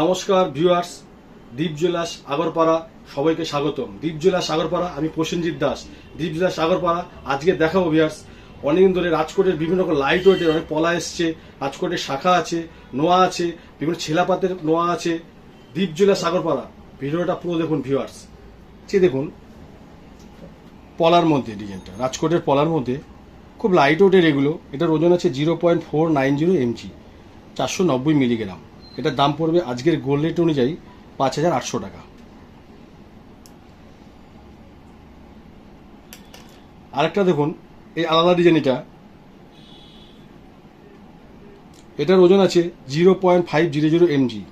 নমস্কার ভিউয়ার্স দ্বীপ জেলাস আগরপাড়া, সবাইকে স্বাগতম। দ্বীপ জেলাস আগরপাড়া, আমি প্রসেনজিৎ দাস। দ্বীপ জেলাস আগরপাড়া, আজকে দেখাবো ভিউয়ার্স অনেকদিন ধরে রাজকোটের বিভিন্ন রকম লাইট ওয়েটের অনেক পলা এসছে, রাজকোটের শাখা আছে, নোয়া আছে, বিভিন্ন ছেলাপাতের নোয়া আছে। দ্বীপ জেলাস আগরপাড়া, ভিডিওটা পুরো দেখুন ভিউয়ার্স যে দেখুন, পলার মধ্যে ডিজাইনটা, রাজকোটের পলার মধ্যে খুব লাইট ওয়েটের এগুলো। এটার ওজন আছে zero point four nine zero MG চারশো নব্বই মিলিগ্রাম এটার দাম পড়বে আজকের গোল্ড রেট অনুযায়ী পাঁচ হাজার আটশো টাকা। আরেকটা দেখুন, এই আলাদা ডিজাইন এটা। এটার ওজন আছে zero point five zero zero MG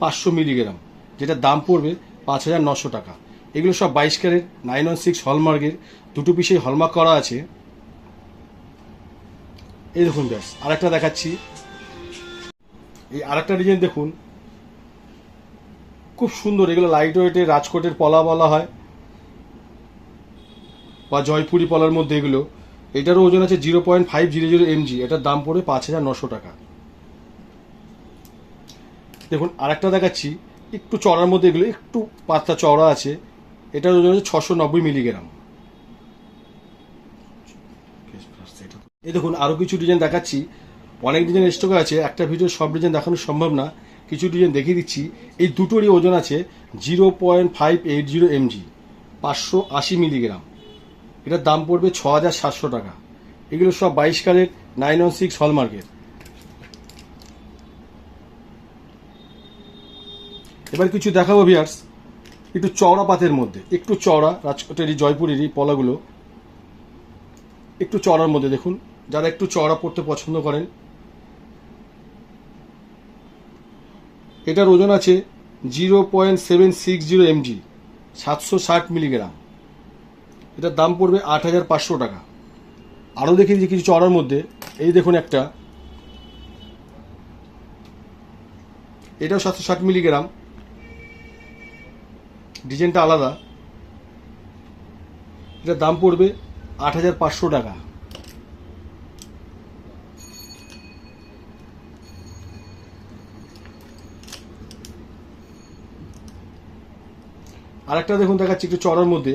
পাঁচশো মিলিগ্রাম, যেটার দাম পড়বে পাঁচ হাজার নশো টাকা। এগুলো সব বাইশ ক্যারেট নাইন ওয়ান সিক্স হলমার্কের দুটো পিসেই হলমার্ক করা আছে। এই দেখুন ব্যাস, আরেকটা দেখাচ্ছি। এই আরেকটা ডিজাইন দেখুন। খুব সুন্দর, এগুলো লাইট ওয়েটের রাজকোটের পলা বলা হয়। বা জয়পুরি পলার মধ্যে এগুলো। এটারও ওজন আছে zero point five zero zero MG এটার দাম পড়ে পাঁচ হাজার নশো টাকা। দেখুন, আরেকটা দেখাচ্ছি। একটু চড়ার মধ্যে এগুলো, একটু পাতলা চওড়া আছে। এটার ওজন আছে ছশো নব্বই মিলিগ্রাম। এই দেখুন আরও কিছু ডিজাইন দেখাচ্ছি। অনেক ডিজাইন স্টকে আছে, একটা ভিডিও সব ডিজাইন দেখানো সম্ভব না, কিছু ডিজাইন দেখিয়ে দিচ্ছি। এই দুটোরই ওজন আছে zero point five eight zero MG পাঁচশো আশি মিলিগ্রাম এটার দাম পড়বে ছ হাজার সাতশো টাকা। এগুলো সব বাইশ কালের নাইন ওয়ান সিক্স হলমার্কের এবার কিছু দেখাবো ভিয়ার্স একটু চওড়া পাতের মধ্যে, একটু চওড়া রাজকোটের এই জয়পুরের এই পলাগুলো। একটু চওড়ার মধ্যে দেখুন, যারা একটু চওড়া পড়তে পছন্দ করেন এটার ওজন আছে zero point seven six zero MG, সাতশো ষাট মিলিগ্রাম। এটার দাম পড়বে আট হাজার পাঁচশো টাকা। আরও দেখি যে কিছু চড়ার মধ্যে, এই দেখুন একটা। এটাও সাতশো ষাট মিলিগ্রাম। ডিজাইনটা আলাদা। এটার দাম পড়বে আট হাজার পাঁচশো টাকা। আরেকটা দেখুন, দেখাচ্ছি একটু চড়ার মধ্যে।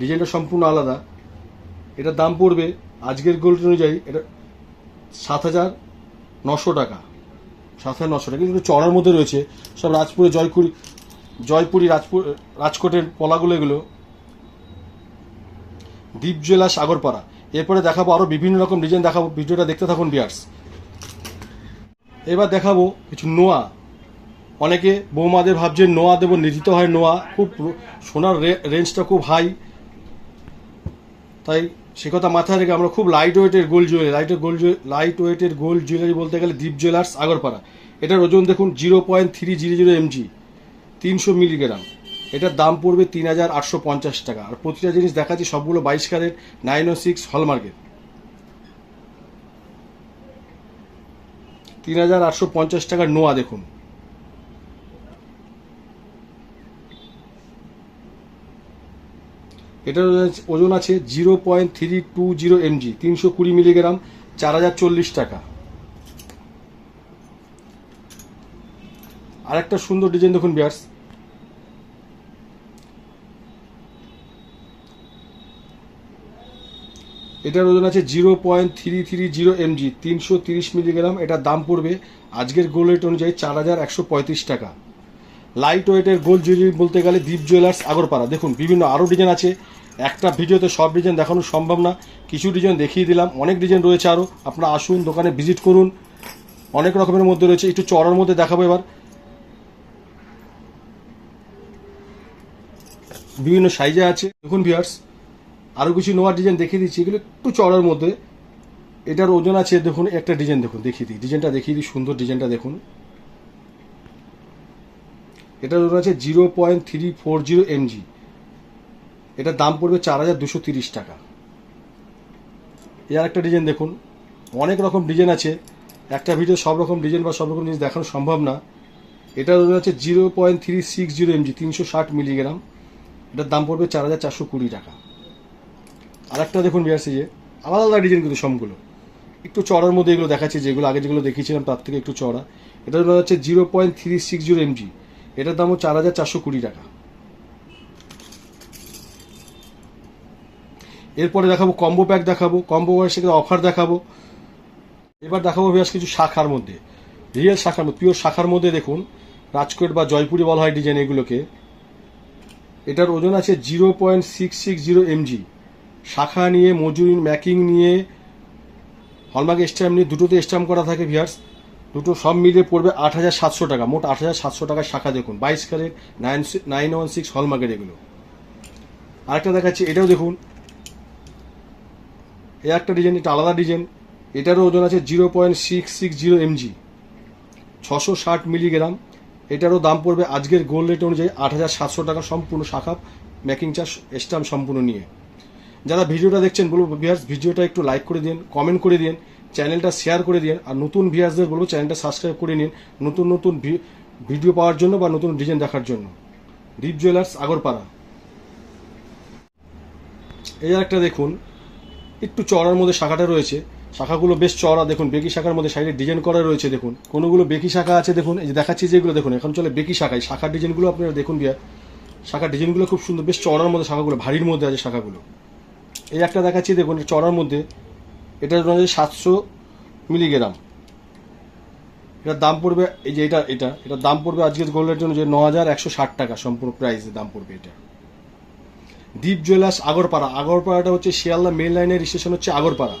ডিজাইনটা সম্পূর্ণ আলাদা। এটার দাম পড়বে, আজকের গোল্ড অনুযায়ী এটা সাত হাজার নশো টাকা। সাত হাজার নশো টাকা। কিন্তু চড়ার মধ্যে রয়েছে। সব রাজপুরে, জয়পুরি জয়পুরি, রাজপুর, রাজকোটের পলাগুলো এগুলো। দ্বীপ জেলা সাগরপাড়া এরপরে দেখাবো আরও বিভিন্ন রকম ডিজাইন দেখাবো। ভিডিওটা দেখতে থাকুন, বিয়ার্স। এবার দেখাবো কিছু নোয়া। অনেকে বৌমাদের ভাবছে নোয়া দেব নির্জিত হয় নোয়া। খুব সোনার রেঞ্জটা খুব হাই তাই সে কথা মাথায় রেখে আমরা খুব লাইট ওয়েটের gold jewellery light gold light ওয়েটের গোল্ড জুয়েলারি বলতে গেলে দীপ জুয়েলার্স আগরপাড়া এটার ওজন দেখুন zero point three zero zero MG তিনশো মিলিগ্রাম এটার দাম পড়বে তিন হাজার আটশো পঞ্চাশ টাকা। আর প্রতিটা জিনিস দেখাচ্ছি সবগুলো বাইশ কারের নাইন ও সিক্স হলমার্কের তিন হাজার আটশো পঞ্চাশ টাকার নোয়া দেখুন। এটার ওজন- আছে zero point three two zero MG, তিনশো কুড়ি মিলিগ্রাম, চার হাজার চল্লিশ টাকা। আরেকটা সুন্দর ডিজাইন দেখুন বিয়ার্স। এটার ওজন আছে zero point three three zero MG, তিনশো তিরিশ মিলিগ্রাম এটার দাম পড়বে আজকের গোল্ড রেট অনুযায়ী চার হাজার একশো পঁয়ত্রিশ টাকা। লাইট ওয়েটের গোল্ড জুয়েলারি বলতে গেলে দীপ জুয়েলার্স আগরপাড়া। দেখুন, বিভিন্ন আরও ডিজাইন আছে। একটা ভিডিওতে সব ডিজাইন দেখানো সম্ভব না। কিছু ডিজাইন দেখিয়ে দিলাম। অনেক ডিজাইন রয়েছে আরও আপনারা আসুন, দোকানে ভিজিট করুন। অনেক রকমের মধ্যে রয়েছে। একটু চড়ার মধ্যে দেখাবো এবার। বিভিন্ন সাইজে আছে। দেখুন ভিয়ার্স আরও কিছু নোয়ার ডিজাইন দেখিয়ে দিচ্ছি। এগুলো একটু চড়ার মধ্যে। এটার ওজন আছে, দেখুন, একটা ডিজাইন দেখুন, দেখিয়ে দিই। ডিজাইনটা দেখিয়ে দিই, সুন্দর ডিজাইনটা দেখুন। এটার ওজন আছে zero point three four zero MG. এটার দাম পড়বে চার হাজার দুশো তিরিশ টাকা। এর একটা ডিজাইন দেখুন। অনেক রকম ডিজাইন আছে। একটা ভিডিও সব রকম ডিজাইন বা সব রকম জিনিস দেখানো সম্ভব না। এটার ওজন আছে zero point three six zero MG, তিনশো ষাট মিলিগ্রাম। এটার দাম পড়বে চার হাজার চারশো কুড়ি টাকা। আরেকটা দেখুন বিয়ার যে, আলাদা আলাদা ডিজাইন কিন্তু সবগুলো। একটু চড়ার মধ্যে এগুলো দেখাচ্ছি, যেগুলো আগে যেগুলো দেখিয়েছিলাম, তার থেকে একটু চড়া। দাম হচ্ছে zero point three six zero MG. এটার দাম হচ্ছে চার হাজার চারশো কুড়ি টাকা। এরপরে দেখাবো কম্বো প্যাক দেখাবো কম্বো প্যাক অফার দেখাবো। এবার দেখাবো বেশ কিছু শাখার মধ্যে রিয়েল শাখার মধ্যে পিওর শাখার মধ্যে দেখুন, রাজকোট বা জয়পুরি বলা হয় ডিজাইন এগুলোকে। এটার ওজন আছে zero point six six zero MG শাখা নিয়ে মজুরি ম্যাকিং নিয়ে হলমার্ক স্ট্যাম্প নিয়ে, দুটোতে স্ট্যাম্প করা থাকে ভিয়ার্স দুটো সব মিলিয়ে পড়বে আট হাজার সাতশো টাকা। মোট আট হাজার সাতশো টাকার শাখা দেখুন। বাইশ carat, nine nine one six হলমার্কের এগুলো। আরেকটা দেখাচ্ছি, এটাও দেখুন। এই একটা ডিজাইন, এটা আলাদা ডিজাইন। এটারও ওজন আছে zero point six six zero mg ছশো ষাট মিলিগ্রাম। এটারও দাম পড়বে আজকের গোল্ড রেট অনুযায়ী আট হাজার সাতশো টাকা সম্পূর্ণ শাখা মেকিং চার্জ, স্ট্যাম্প সম্পূর্ণ নিয়ে। যারা ভিডিওটা দেখছেন, বলব ভিয়ার্স ভিডিওটা একটু লাইক করে দিন কমেন্ট করে দিন। চ্যানেলটা শেয়ার করে দিন আর নতুন ভিয়ার্সদের বলব চ্যানেলটা সাবস্ক্রাইব করে নিন নতুন নতুন ভিডিও পাওয়ার জন্য বা নতুন ডিজাইন দেখার জন্য। দীপ জুয়েলার্স আগরপাড়া। এই একটা দেখুন, একটু চড়ার মধ্যে শাখাটা রয়েছে। শাখাগুলো বেশ চড়া দেখুন, বেকি শাখার মধ্যে সাইডে ডিজাইন করা রয়েছে, দেখুন। কোনোগুলো বেকি শাখা আছে, দেখুন, এই যে দেখাচ্ছি যেগুলো, দেখুন, এখন চলে বেকি শাখায়। শাখার ডিজাইনগুলো আপনারা দেখুন বিয়ার শাখার ডিজাইনগুলো খুব সুন্দর, বেশ চড়ার মধ্যে শাখাগুলো, ভারীর মধ্যে আছে শাখাগুলো। এই একটা দেখাচ্ছি, দেখুন চড়ার মধ্যে এটার রয়েছে সাতশো মিলিগ্রাম। এটার দাম পড়বে, এই যে এটা এটা, এটার দাম পড়বে আজকের গোল্ডের জন্য যে ন হাজার একশো ষাট টাকা, সম্পূর্ণ প্রাইসের দাম পড়বে এটা। দ্বীপ জুয়েলার্স আগরপাড়া, আগরপাড়াটা হচ্ছে শিয়ালদা মেন লাইনের স্টেশন হচ্ছে আগরপাড়া।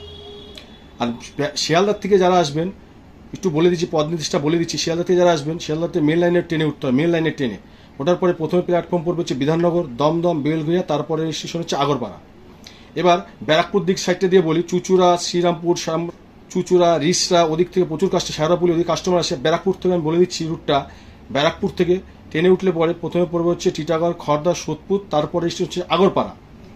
আর শিয়ালদার থেকে যারা আসবেন, একটু বলে দিচ্ছি, পদ নির্দেশটা বলে দিচ্ছি, শিয়ালদা থেকে যারা আসবেন শিয়ালদাতে মেন লাইনের ট্রেনে উঠতে হয় মেন লাইনের ট্রেনে ওঠার পরে প্রথমে প্ল্যাটফর্ম পড়বে হচ্ছে বিধাননগর, দমদম, বেলঘরিয়া, তারপরে স্টেশন হচ্ছে আগরপাড়া। এবার ব্যারাকপুর দিক সাইডটা দিয়ে বলি, চুচুড়া, শ্রীরামপুর, শ্যাম- চুচুড়া, রিসরা, ওদিক থেকে প্রচুর কাস্টমার সারাপুলি ওদিক কাস্টমার আসে। ব্যারাকপুর থেকে আমি বলে দিচ্ছি রুটটা ব্যারাকপুর থেকে ট্রেনে উঠলে পরে প্রথমে পড়বে হচ্ছে টিটাগড়, খড়দা, সোদপুর, তারপরে হচ্ছে আগরপাড়া।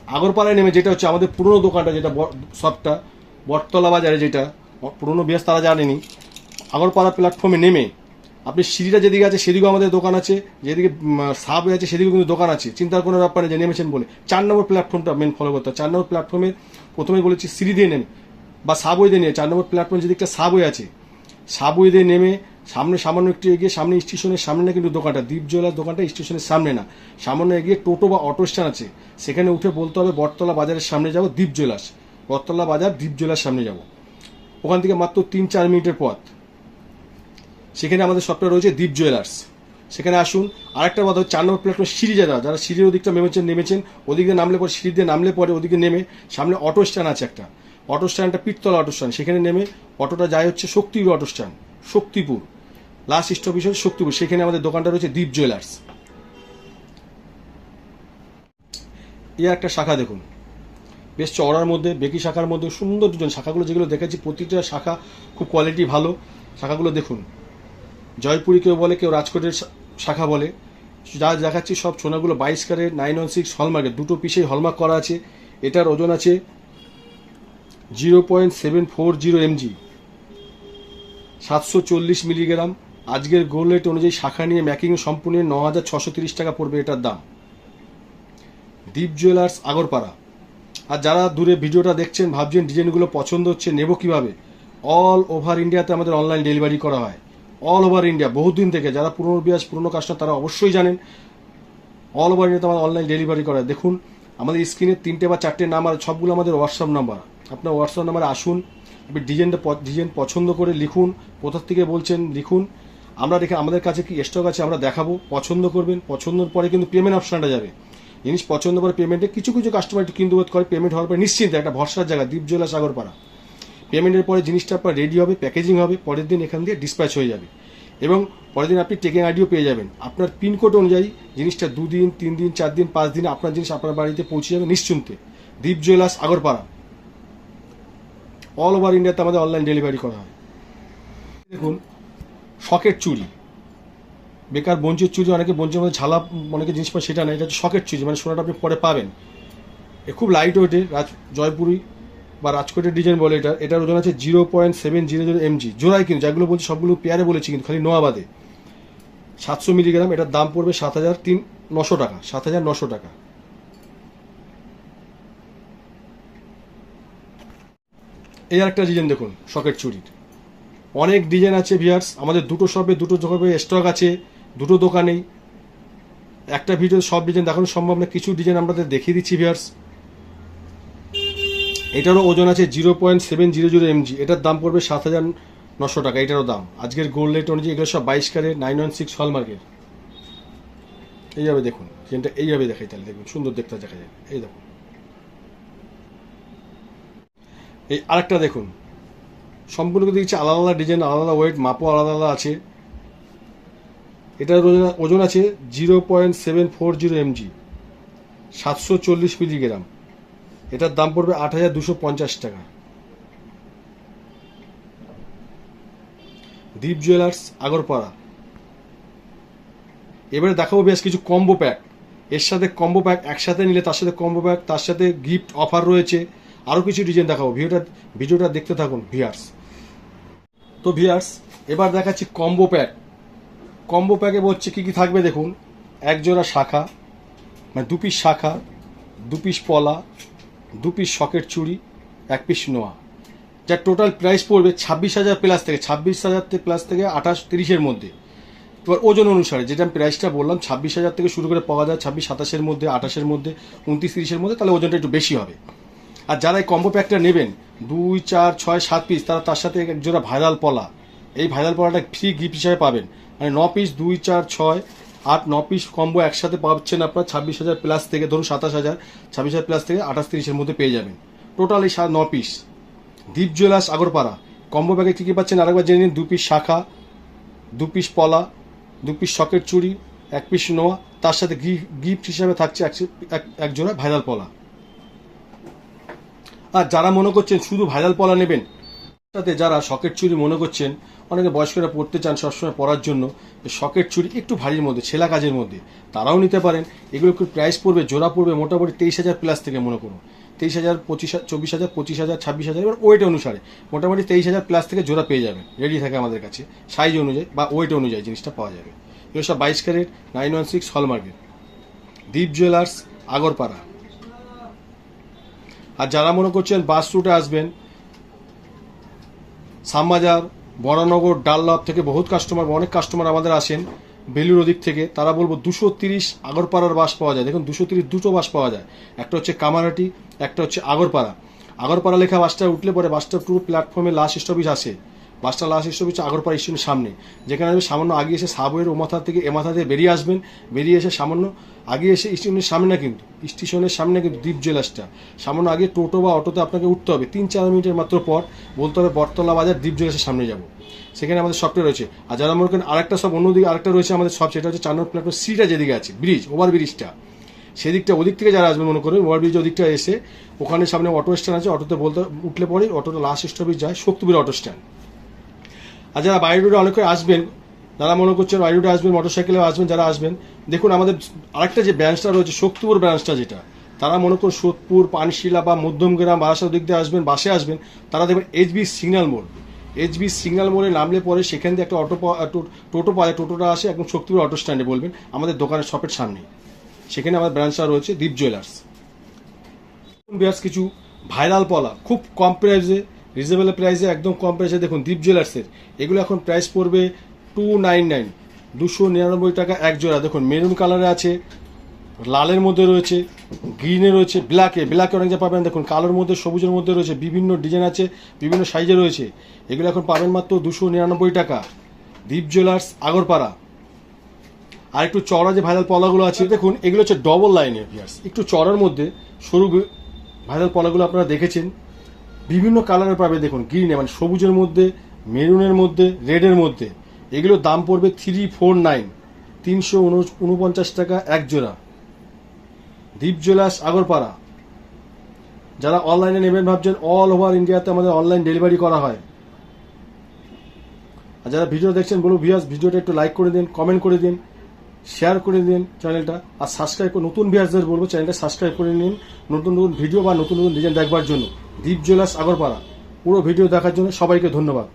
আগরপাড়ায় নেমে যেটা হচ্ছে আমাদের পুরনো দোকানটা যেটা সবটা, বটতলা বাজারে যেটা, পুরনো বিয়াস তারা জানেনি, আগরপাড়া প্ল্যাটফর্মে নেমে আপনি সিঁড়িটা যেদিকে আছে, সেদিকেও আমাদের দোকান আছে। যেদিকে সাব আছে, সেদিকেও কিন্তু দোকান আছে। চিন্তার কোনো ব্যাপার নেই যে নেমেছেন বলে। চার নম্বর প্ল্যাটফর্মটা মেন ফলো করতে চার নম্বর প্ল্যাটফর্মে প্রথমে বলেছি, সিঁড়ি দিয়ে নেমে বা সাবওয়ে দিয়ে নিয়ে চার নম্বর প্ল্যাটফর্মে যেদিকটা সাবওয়ে আছে সাবওয়ে দিয়ে নেমে, সামনে সামান্য একটু এগিয়ে, সামনে স্টেশনের সামনে না কিন্তু দোকানটা। দ্বীপ জুয়েলার দোকানটা স্টেশনের সামনে না। সামান্য এগিয়ে টোটো বা অটো স্ট্যান্ড আছে। সেখানে উঠে বলতে হবে, বটতলা বাজারের সামনে যাব দ্বীপ জুয়েলার্স বটতলা বাজার দ্বীপ জুয়েলার সামনে যাব। ওখান থেকে মাত্র তিন চার মিনিটের পথ। সেখানে আমাদের সবটা রয়েছে দীপ জুয়েলার্স সেখানে আসুন, আরেকটা কথা চার নম্বর প্ল্যাটফর্ম সিঁড়ি যারা যারা সিঁড়ির ওদিকটা নেমেছেন নেমেছেন, ওদিকে নামলে পরে সিঁড়ি দিয়ে নামলে পরে ওদিকে নেমে, সামনে অটো স্ট্যান্ড আছে একটা। অটো স্ট্যান্ডটা পিত্তলা অটো স্ট্যান্ড সেখানে নেমে অটোটা যায় হচ্ছে Shaktipur auto stand Shaktipur. Last stop হিসেবে শক্তিপুর, সেখানে আমাদের দোকানটা রয়েছে দীপ জুয়েলার্স এই একটা শাখা দেখুন। বেশ চওড়ার মধ্যে, বেকি শাখার মধ্যে সুন্দর দুজন শাখাগুলো, যেগুলো দেখেছি প্রতিটা শাখা খুব কোয়ালিটি ভালো। শাখাগুলো দেখুন। জয়পুরি কেউ বলে, কেউ রাজকোটের শাখা বলে। যা দেখাচ্ছি সব সোনাগুলো বাইশ ক্যারেট, নাইন ওয়ান সিক্স হলমার্কের। দুটো পিসেই হলমার্ক করা আছে। এটার ওজন আছে zero point seven four zero mg সাতশো চল্লিশ মিলিগ্রাম। আজকের গোল রেট অনুযায়ী শাখা নিয়ে ম্যাকিং সম্পূর্ণ ন হাজার ছশো তিরিশ টাকা পড়বে এটার দাম। দীপ জুয়েলার্স, আগরপাড়া। আর যারা দূরে ভিডিওটা দেখছেন, ভাবছেন ডিজাইনগুলো পছন্দ হচ্ছে, নেব কীভাবে? অল ওভার ইন্ডিয়াতে আমাদের অনলাইন ডেলিভারি করা হয়। অল ওভার ইন্ডিয়া বহুদিন থেকে যারা পুরনো বিয়াস, পুরনো কাস্টমার তারা অবশ্যই জানেন। অল ওভার ইন্ডিয়াতে আমাদের অনলাইন ডেলিভারি করা। দেখুন, আমাদের স্ক্রিনে তিনটে বা চারটে নাম্বার সবগুলো আমাদের হোয়াটসঅ্যাপ নাম্বার আপনার হোয়াটসঅ্যাপ নাম্বারে আসুন, আপনি ডিজাইনটা ডিজাইন পছন্দ করে লিখুন কোথার থেকে বলছেন লিখুন। আমরা দেখে আমাদের কাছে কি স্টক আছে আমরা দেখাবো, পছন্দ করবেন। পছন্দের পরে কিন্তু পেমেন্ট অপশনটা যাবে। জিনিস পছন্দ করে পেমেন্টে কিছু কিছু কাস্টমার একটু কিন্তু করে পেমেন্ট হওয়ার পরে নিশ্চিন্তে একটা ভরসার জায়গা দ্বীপ জেলা সাগরপাড়া পেমেন্টের পরে জিনিসটা আপনার রেডি হবে প্যাকেজিং হবে, পরের দিন এখান দিয়ে ডিসপ্যাচ হয়ে যাবে। এবং পরের দিন আপনি টেকিং আইডিও পেয়ে যাবেন। আপনার পিনকোড অনুযায়ী জিনিসটা দুদিন তিন দিন চার দিন পাঁচ দিন আপনার জিনিস আপনার বাড়িতে পৌঁছে যাবে নিশ্চিন্তে। দ্বীপ জুয়েলার্স, আগরপাড়া। অল ওভার ইন্ডিয়াতে আমাদের অনলাইন ডেলিভারি করা হয়। দেখুন, শখের চুরি। বেকার বঞ্চের চুরি, অনেকে বঞ্চের মধ্যে ঝালা, অনেকে জিনিস পায় সেটা না এটা হচ্ছে শখের চুড়ি মানে সোনাটা আপনি পরে পাবেন। এ খুব লাইট ওয়েটে রাজ জয়পুরি বা রাজকোটের ডিজাইন বলে এটা, এটার ওজন আছে zero point seven zero zero mg জোড়াই কিন্তু, যেগুলো বলছি সবগুলো পেয়ারে বলেছি কিন্তু, খালি নোয়াবাদে। সাতশো মিলিগ্রাম এটার দাম পড়বে সাত হাজার তিন, নশো টাকা, সাত হাজার নশো টাকা। এই একটা ডিজাইন দেখুন, শখের চুরির অনেক ডিজাইন আছে ভিয়ার্স আমাদের দুটো শপে দুটো শপে স্টক আছে, দুটো দোকানেই। একটা ভিডিও সব ডিজাইন দেখানো সম্ভব না, কিছু ডিজাইন আমাদের দেখিয়ে দিচ্ছি ভিয়ার্স এটারও ওজন আছে zero point seven zero zero mg. এটার দাম পড়বে সাত হাজার নশো টাকা, এটারও দাম। আজকের গোল্ড রেট অনুযায়ী এগুলো সব বাইশ কারে নাইন ওয়ান সিক্স হল হলমার্কের এইভাবে দেখুন চেনটা এইভাবে দেখাই তাহলে দেখুন, সুন্দর দেখতে দেখা যায়। এই দেখুন। এই আরেকটা দেখুন। সম্পূর্ণ দেখছি আলাদা আলাদা ডিজাইন আলাদা আলাদা ওয়েট মাপও আলাদা আলাদা আছে। এটার ওজন- ওজন আছে zero point seven four zero mg, সাতশো চল্লিশ মিলিগ্রাম। এটার দাম পড়বে আট হাজার দুশো পঞ্চাশ টাকা। দীপ জুয়েলার্স আগরপাড়া। এবারে দেখাবো বেশ কিছু কম্বো প্যাক এর সাথে কম্বো প্যাক একসাথে নিলে তার সাথে কম্বো প্যাক তার সাথে গিফট অফার রয়েছে। আরও কিছু ডিজাইন দেখাবো। ভিডিওটা ভিডিওটা দেখতে থাকুন ভিয়ার্স তো ভিয়ার্স এবার দেখাচ্ছি কম্বো প্যাক কম্বো প্যাকে বলছে কি কি থাকবে দেখুন। এক জোড়া শাখা মানে দু পিস শাখা, দু পিস পলা দু পিস সকেট চুড়ি, এক পিস নোয়া। যার টোটাল প্রাইস পড়বে ছাব্বিশ হাজার প্লাস থেকে, ছাব্বিশ হাজার প্লাস থেকে আঠাশ, তিরিশের মধ্যে। এবার ওজন অনুসারে, যেটা আমি প্রাইসটা বললাম, ছাব্বিশ হাজার থেকে শুরু করে পাওয়া যায় ছাব্বিশ, সাতাশের মধ্যে, আঠাশের মধ্যে, উনত্রিশ, তিরিশের মধ্যে, তাহলে ওজনটা একটু বেশি হবে। আর যারা এই কম্বো প্যাকটা নেবেন, দুই, চার, ছয়, সাত পিস তারা তার সাথে এক জোড়া ভাইরাল পলা। এই ভাইরাল পলাটা ফ্রি গিফট হিসাবে পাবেন। মানে ন পিস দুই, চার, ছয় আট, ন পিস কম্বো একসাথে পাচ্ছেন আপনার, ছাব্বিশ হাজার প্লাস থেকে, ধরুন সাতাশ হাজার, ছাব্বিশ হাজার প্লাস থেকে আঠাশ, তিরিশের মধ্যে পেয়ে যাবেন। টোটাল এই ন piece Deep jewellers Agarpara combo ব্যাগে কী কী পাচ্ছেন? আরেকবার জেনে নিন, দু পিস শাখা, দু পিস পলা, দু পিস সকেট চুড়ি, এক পিস নোয়া, তার সাথে গিফট হিসাবে থাকছে এক- জোড়া ভাইরাল পলা। আর যারা মনে করছেন শুধু ভাইরাল পলা নেবেন সাথে যারা সকেট চুরি মনে করছেন অনেকে বয়স্করা পড়তে চান সবসময় পড়ার জন্য সকেট চুরি একটু ভারীর মধ্যে, ছেলা কাজের মধ্যে, তারাও নিতে পারেন। এগুলো একটু প্রাইস পড়বে, জোড়া পড়বে, মোটামুটি তেইশ হাজার প্লাস থেকে মনে করুন। তেইশ হাজার, পঁচিশ চব্বিশ হাজার, পঁচিশ হাজার, ছাব্বিশ হাজার, এবার ওয়েট অনুসারে, মোটামুটি তেইশ হাজার প্লাস থেকে জোড়া পেয়ে যাবেন রেডি থাকে আমাদের কাছে সাইজ অনুযায়ী বা ওয়েট অনুযায়ী জিনিসটা পাওয়া যাবে। এগুলো সব বাইশ ক্যারেট নাইন ওয়ান সিক্স হলমার্কের দ্বীপ জুয়েলার্স আগরপাড়া। আর যারা মনে করছেন বাস রুটে আসবেন শ্যামবাজার বরানগর ডাল্লাভ থেকে বহুত কাস্টমার অনেক কাস্টমার আমাদের আসেন বেলুর ওদিক থেকে। তারা বলব দুশো তিরিশ আগরপাড়ার বাস পাওয়া যায়। দেখুন, দুশো তিরিশ দুটো বাস পাওয়া যায়। একটা হচ্ছে কামারাটি, একটা হচ্ছে আগরপাড়া। আগরপাড়া লেখা বাসটা উঠলে পরে বাসটা পুরো প্ল্যাটফর্মে লাস্ট স্টপেজ আসে। বাসটা লাস্ট স্টপেজ আগরপাড়া স্টেশনের সামনে। যেখানে আপনি সামান্য আগে এসে সাবওয়ের ও মাথা থেকে এ মাথা দিয়ে বেরিয়ে আসবেন। বেরিয়ে এসে সামান্য আগে এসে স্টেশনের সামনে না কিন্তু, স্টেশনের সামনে কিন্তু দ্বীপ জুয়েলার্সটা সামান্য আগে টোটো বা অটোতে আপনাকে উঠতে হবে। তিন চার মিনিটের মাত্র পর বলতে হবে বটতলা বাজার দ্বীপ জুয়েলার্সের সামনে যাব। সেখানে আমাদের শপটা রয়েছে। আর যারা মনে করেন আরেকটা সব অন্যদিকে আরেকটা রয়েছে আমাদের শপ সেটা হচ্ছে চার প্ল্যাটফর্ম সিটা যেদিকে আছে, ব্রিজ ওভার ব্রিজটা সেদিকটা ওদিক থেকে যারা আসবে মনে করুন ওভার ব্রিজ ওদিকটা এসে ওখানে সামনে অটো স্ট্যান্ড আছে, অটোতে বলতে উঠলে পরেই অটোটা লাস্ট স্টপেজ যায় শক্তিপুর অটো স্ট্যান্ড। আর যারা বাইরে রোডে অনেক আসবেন যারা মনে করছেন বাইরে রোডে আসবেন মোটরসাইকেলে আসবেন, যারা আসবেন। দেখুন, আমাদের আরেকটা যে ব্রাঞ্চটা রয়েছে, শক্তিপুর ব্রাঞ্চটা যেটা, তারা মনে করুন সোদপুর, পানশিলা বা মধ্যমগ্রাম বারাসাত দিক দিয়ে আসবেন, বাসে আসবেন, তারা দেখবেন এইচবি সিগন্যাল মোড় এইচবি সিগন্যাল মোড়ে নামলে পরে সেখান দিয়ে একটা অটো টোটো পাওয়া যায় টোটোটা আসে একদম শক্তিপুর অটো স্ট্যান্ডে বলবেন, আমাদের দোকানের শপের সামনে। সেখানে আমাদের ব্রাঞ্চটা রয়েছে দীপ জুয়েলার্স বিয়ার্স কিছু ভাইরাল পলা, খুব কম প্রাইসে রিজনেবল প্রাইসে একদম কম প্রাইসে দেখুন দীপ জুয়েলার্সের এগুলো এখন প্রাইস পড়বে টু নাইন নাইন দুশো নিরানব্বই টাকা এক জোড়া। দেখুন মেরুন কালারে আছে লালের মধ্যে রয়েছে গ্রিনে রয়েছে ব্ল্যাকে ব্ল্যাকে অনেক যা পাবেন। দেখুন কালোর মধ্যে সবুজের মধ্যে রয়েছে বিভিন্ন ডিজাইন আছে বিভিন্ন সাইজে রয়েছে। এগুলো এখন পাবেন মাত্র দুশো নিরানব্বই টাকা। দীপ জুয়েলার্স আগরপাড়া। আর একটু চড়া যে ভাইরাল পলাগুলো আছে দেখুন এগুলো হচ্ছে ডবল লাইনের পিয়ার্স একটু চড়ার মধ্যে সরু ভাইরাল পলাগুলো আপনারা দেখেছেন। বিভিন্ন কালারের পাবে, দেখুন, গ্রিনে মানে সবুজের মধ্যে, মেরুনের মধ্যে, রেডের মধ্যে। এগুলোর দাম পড়বে থ্রি ফোর নাইন তিনশো উনপঞ্চাশ টাকা এক জোড়া। দীপ জুয়েলার্স, আগরপাড়া। যারা অনলাইনে নেবেন, ভাবছেন অল ওভার ইন্ডিয়াতে আমাদের অনলাইন ডেলিভারি করা হয়। আর যারা ভিডিও দেখছেন, বলুন ভিয়াস ভিডিওটা একটু লাইক করে দিন কমেন্ট করে দিন। শেয়ার করে দিন চ্যানেলটা আর সাবস্ক্রাইব করে নতুন ভিয়াসদের বলব চ্যানেলটা সাবস্ক্রাইব করে নিন। নতুন নতুন ভিডিও বা নতুন নতুন ডিজাইন দেখবার জন্য। দীপ জুয়েলার্স আগরপাড়া। পুরো ভিডিও দেখার জন্য সবাইকে ধন্যবাদ।